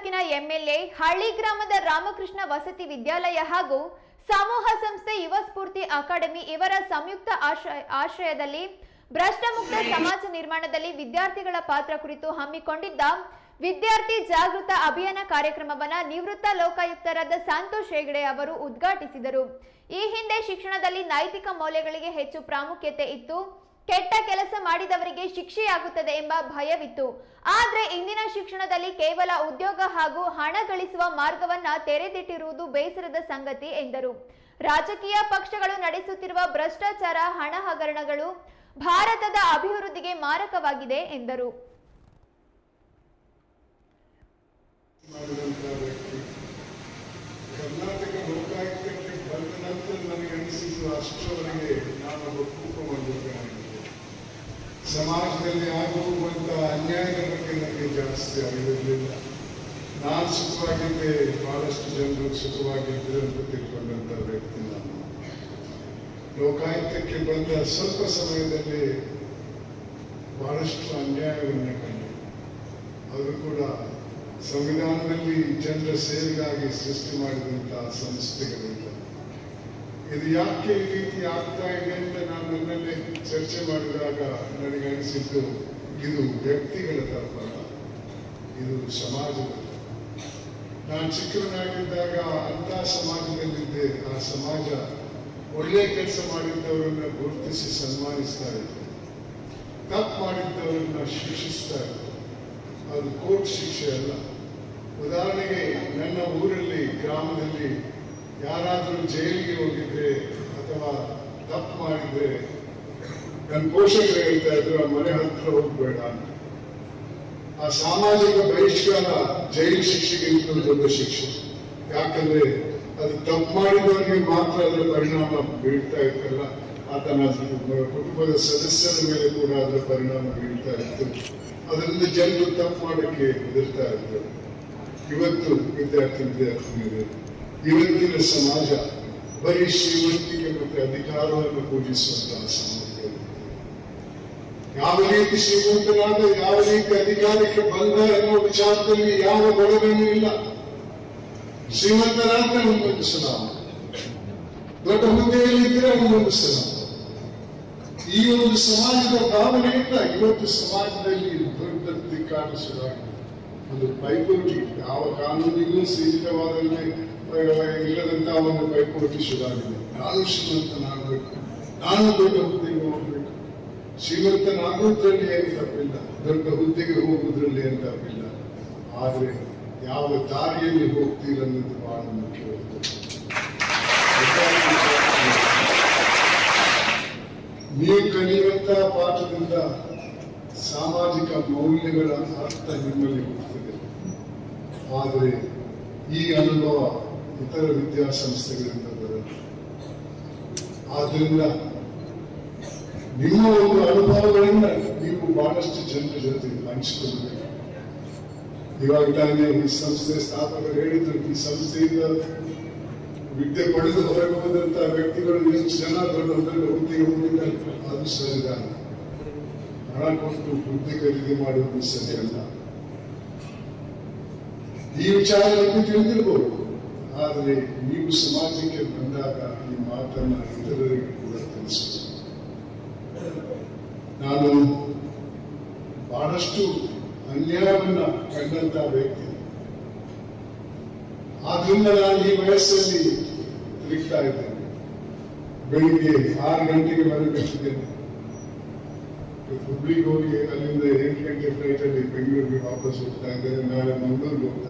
ತಾಲೂಕಿನ ಎಂಎಲ್ಎ ಹಳ್ಳಿ ಗ್ರಾಮದ ರಾಮಕೃಷ್ಣ ವಸತಿ ವಿದ್ಯಾಲಯ ಹಾಗೂ ಸಮೂಹ ಸಂಸ್ಥೆ ಯುವ ಸ್ಫೂರ್ತಿ ಅಕಾಡೆಮಿ ಇವರ ಸಂಯುಕ್ತ ಆಶ್ರಯ ಆಶ್ರಯದಲ್ಲಿ ಭ್ರಷ್ಟಮುಕ್ತ ಸಮಾಜ ನಿರ್ಮಾಣದಲ್ಲಿ ವಿದ್ಯಾರ್ಥಿಗಳ ಪಾತ್ರ ಕುರಿತು ಹಮ್ಮಿಕೊಂಡಿದ್ದ ವಿದ್ಯಾರ್ಥಿ ಜಾಗೃತ ಅಭಿಯಾನ ಕಾರ್ಯಕ್ರಮವನ್ನ ನಿವೃತ್ತ ಲೋಕಾಯುಕ್ತರಾದ ಸಂತೋಷ್ ಹೆಗಡೆ ಅವರು ಉದ್ಘಾಟಿಸಿದರು. ಈ ಹಿಂದೆ ಶಿಕ್ಷಣದಲ್ಲಿ ನೈತಿಕ ಮೌಲ್ಯಗಳಿಗೆ ಹೆಚ್ಚು ಪ್ರಾಮುಖ್ಯತೆ ಇತ್ತು. ಕೆಟ್ಟ ಕೆಲಸ ಮಾಡಿದವರಿಗೆ ಶಿಕ್ಷೆಯಾಗುತ್ತದೆ ಎಂಬ ಭಯವಿತ್ತು. ಆದರೆ ಇಂದಿನ ಶಿಕ್ಷಣದಲ್ಲಿ ಕೇವಲ ಉದ್ಯೋಗ ಹಾಗೂ ಹಣ ಗಳಿಸುವ ಮಾರ್ಗವನ್ನ ತೆರೆದಿಟ್ಟಿರುವುದು ಬೇಸರದ ಸಂಗತಿ ಎಂದರು. ರಾಜಕೀಯ ಪಕ್ಷಗಳು ನಡೆಸುತ್ತಿರುವ ಭ್ರಷ್ಟಾಚಾರ, ಹಣ ಹಗರಣಗಳು ಭಾರತದ ಅಭಿವೃದ್ಧಿಗೆ ಮಾರಕವಾಗಿದೆ ಎಂದರು. ಕರ್ನಾಟಕ ಲೋಕಾಯುಕ್ತಕ್ಕೆ ಬಂದ ನಂತರ ನನಗೆ ಅನಿಸಿದ್ದು ಅಷ್ಟರವರೆಗೆ ನಾನು ಮಾಡಬೇಕಾಗಿದೆ ಸಮಾಜದಲ್ಲಿ ಆಗುವಂಥ ಅನ್ಯಾಯದ ಬಗ್ಗೆ ನನಗೆ ಜಾಸ್ತಿ ಆಗಿರಲಿಲ್ಲ ನಾನು ಸುಖವಾಗಿದ್ದೆ, ಬಹಳಷ್ಟು ಜನರು ಸುಖವಾಗಿದ್ದರು ಅಂತ ತಿಳ್ಕೊಂಡಂಥ ವ್ಯಕ್ತಿ ನಾನು. ಲೋಕಾಯುಕ್ತಕ್ಕೆ ಬಂದ ಸ್ವಲ್ಪ ಸಮಯದಲ್ಲಿ ಬಹಳಷ್ಟು ಅನ್ಯಾಯವನ್ನು ಕಂಡು. ಅವರು ಕೂಡ ಸಂವಿಧಾನದಲ್ಲಿ ಜನರ ಸೇವೆಗಾಗಿ ಸೃಷ್ಟಿ ಮಾಡಿದಂತಹ ಸಂಸ್ಥೆಗಳಿಲ್ಲ ಇದು ಯಾಕೆ ಈ ರೀತಿ ಆಗ್ತಾ ಇದೆ ಅಂತ ನಾನು ನನ್ನಲ್ಲಿ ಚರ್ಚೆ ಮಾಡಿದಾಗ ನನಗೆ ಅನಿಸಿದ್ದು, ಇದು ವ್ಯಕ್ತಿಗಳ ತಪ್ಪಲ್ಲ ಇದು ಸಮಾಜದ. ನಾನು ಚಿಕ್ಕವನಾಗಿದ್ದಾಗ ಅಂತ ಸಮಾಜದಲ್ಲಿದ್ದೆ. ಆ ಸಮಾಜ ಒಳ್ಳೆ ಕೆಲಸ ಮಾಡಿದ್ದವರನ್ನ ಗುರುತಿಸಿ ಸನ್ಮಾನಿಸ್ತಾ ಇತ್ತು ತಪ್ಪು ಮಾಡಿದ್ದವರನ್ನ ಶಿಕ್ಷಿಸ್ತಾ ಇತ್ತು ಅದು ಕೋರ್ಟ್ ಶಿಕ್ಷೆ ಅಲ್ಲ. ಉದಾಹರಣೆಗೆ ನನ್ನ ಊರಲ್ಲಿ, ಗ್ರಾಮದಲ್ಲಿ ಯಾರಾದರೂ ಜೈಲಿಗೆ ಹೋಗಿದ್ರೆ ಅಥವಾ ತಪ್ಪು ಮಾಡಿದ್ರೆ ನನ್ನ ಪೋಷಕರು ಹೇಳ್ತಾ ಇದ್ರು, ಆ ಮನೆ ಹತ್ರ ಹೋಗ್ಬೇಡ ಅಂತ. ಆ ಸಾಮಾಜಿಕ ಬಹಿಷ್ಕಾರ ಜೈಲು ಶಿಕ್ಷೆಗಿಂತ ದೊಡ್ಡ ಶಿಕ್ಷೆ. ಯಾಕಂದ್ರೆ ಅದು ತಪ್ಪು ಮಾಡಿದವರಿಗೆ ಮಾತ್ರ ಅದರ ಪರಿಣಾಮ ಬೀಳ್ತಾ ಇತ್ತಲ್ಲ, ಆತನ ಕುಟುಂಬದ ಸದಸ್ಯರ ಮೇಲೆ ಕೂಡ ಅದರ ಪರಿಣಾಮ ಬೀಳ್ತಾ ಇತ್ತು. ಅದರಿಂದ ಜನರು ತಪ್ಪು ಮಾಡೋಕ್ಕೆ ಹೆದರ್ತಾ ಇರ್ತಾರೆ ಇವತ್ತು ವಿದ್ಯಾರ್ಥಿ ವಿದ್ಯಾರ್ಥಿನಿಯರು ಇವತ್ತಿನ ಸಮಾಜ ಬರೀ ಶ್ರೀಮಂತಿಕೆ ಮತ್ತು ಅಧಿಕಾರವನ್ನು ಪೂಜಿಸುವಂತಹ ಸಮಾಜ. ಯಾವ ರೀತಿ ಶ್ರೀಮಂತನಾದ, ಯಾವ ರೀತಿ ಅಧಿಕಾರಕ್ಕೆ ಬಂದ ಎನ್ನುವ ವಿಚಾರದಲ್ಲಿ ಯಾವ ಗೊಡವೆನೂ ಇಲ್ಲ. ಶ್ರೀಮಂತನಾದ ಒಂದೊಂದು ಸಲಾಮ ದೊಡ್ಡ ಹುದ್ದೆಯಲ್ಲಿದ್ದರೆ ಒಂದೊಂದು ಸಲಾಮ ಈ ಒಂದು ಸಮಾಜದ ಭಾವನೆಯಿಂದ ಇವತ್ತು ಸಮಾಜದಲ್ಲಿ ದೊಡ್ಡ ಧಿಕ್ಕಾರ ಶುರುವಾಗಿದೆ ಒಂದು ಪೈಪೋಟಿ ಯಾವ ಕಾನೂನಿಗೂ ಸೀಮಿತವಾದಂತೆ ಇಲ್ಲದಂತಹ ಒಂದು ಪೈಪೋಟಿ ಶುರುವಾಗಿದೆ. ನಾನು ಶ್ರೀಮಂತನಾಗಬೇಕು? ನಾನು ದೊಡ್ಡ ಹುದ್ದೆಗೆ ಹೋಗಬೇಕು. ಶ್ರೀಮಂತನಾಗುವುದರಲ್ಲಿ ಏನು ತಪ್ಪಿಲ್ಲ. ದೊಡ್ಡ ಹುದ್ದೆಗೆ ಹೋಗುವುದರಲ್ಲಿ ಏನು ತಪ್ಪಿಲ್ಲ. ಆದರೆ ಯಾವ ದಾರಿಯಲ್ಲಿ ಹೋಗ್ತೀರನ್ನೋದು ಬಹಳ ಮುಖ್ಯವಾದ ನೀವು ಕಲಿಯುವಂತಹ ಪಾಠದಿಂದ ಸಾಮಾಜಿಕ ಮೌಲ್ಯಗಳ ಅರ್ಥ ನಿಮ್ಮಲ್ಲಿ ಹುಟ್ಟುತ್ತದೆ ಆದರೆ ಈ ಅನುಭವ ಇತರ ವಿದ್ಯಾಸಂಸ್ಥೆಗಳಿಂದ ಬರುತ್ತೆ. ಆದ್ದರಿಂದ ನಿಮ್ಮ ಒಂದು ಅನುಭವಗಳಿಂದ ನೀವು ಬಹಳಷ್ಟು ಜನರ ಜೊತೆ ಹಂಚಿಕೊಳ್ಳಬೇಕು. ಇವಾಗ ತಾನೇ ಈ ಸಂಸ್ಥೆ ಸ್ಥಾಪಕರು ಹೇಳಿದ್ರು, ಈ ಸಂಸ್ಥೆಯಿಂದ ವಿದ್ಯೆ ಪಡೆದು ಹೊರಗೆ ವ್ಯಕ್ತಿಗಳು ಎಷ್ಟು ಜನ ದೊಡ್ಡ ಹುದ್ದೆಗೆ ಹೋಗಿದ್ದಾರೆ ಅದು ಸರಿದಾನ ಹಣ ಕೊಟ್ಟು ಹುದ್ದೆ ಖರೀದಿ ಮಾಡುವುದು ಸರಿಯಲ್ಲ ಈ ವಿಚಾರ ತಿಳಿದಿರಬಹುದು ಆದರೆ ನೀವು ಸಮಾಜಕ್ಕೆ ಬಂದಾಗ ಈ ಮಾತನ್ನ ಇತರರಿಗೆ ಕೂಡ ತಿಳಿಸಿದೆ ನಾನು ಬಹಳಷ್ಟು ಅನ್ಯಾಯವನ್ನ ಕಂಡಂತ ವ್ಯಕ್ತಿ. ಆದ್ರಿಂದ ನಾನು ಈ ವಯಸ್ಸಲ್ಲಿ ತಿರುಗ್ತಾ ಇದ್ದೇನೆ. ಬೆಳಿಗ್ಗೆ ಆರು ಗಂಟೆಗೆ ಬರಬೇಕಿದ್ದೇನೆ ಹುಬ್ಳಿಗೆ ಹೋಗಿ ಅಲ್ಲಿಂದ ಎಂಟು ಗಂಟೆ ಫ್ಲೈಟ್ ಅಲ್ಲಿ ಬೆಂಗಳೂರಿಗೆ ವಾಪಸ್ ಹೋಗ್ತಾ ಇದ್ದೇನೆ. ನಾಳೆ ಮಂಗಳೂರಿಗೆ ಹೋಗ್ತಾ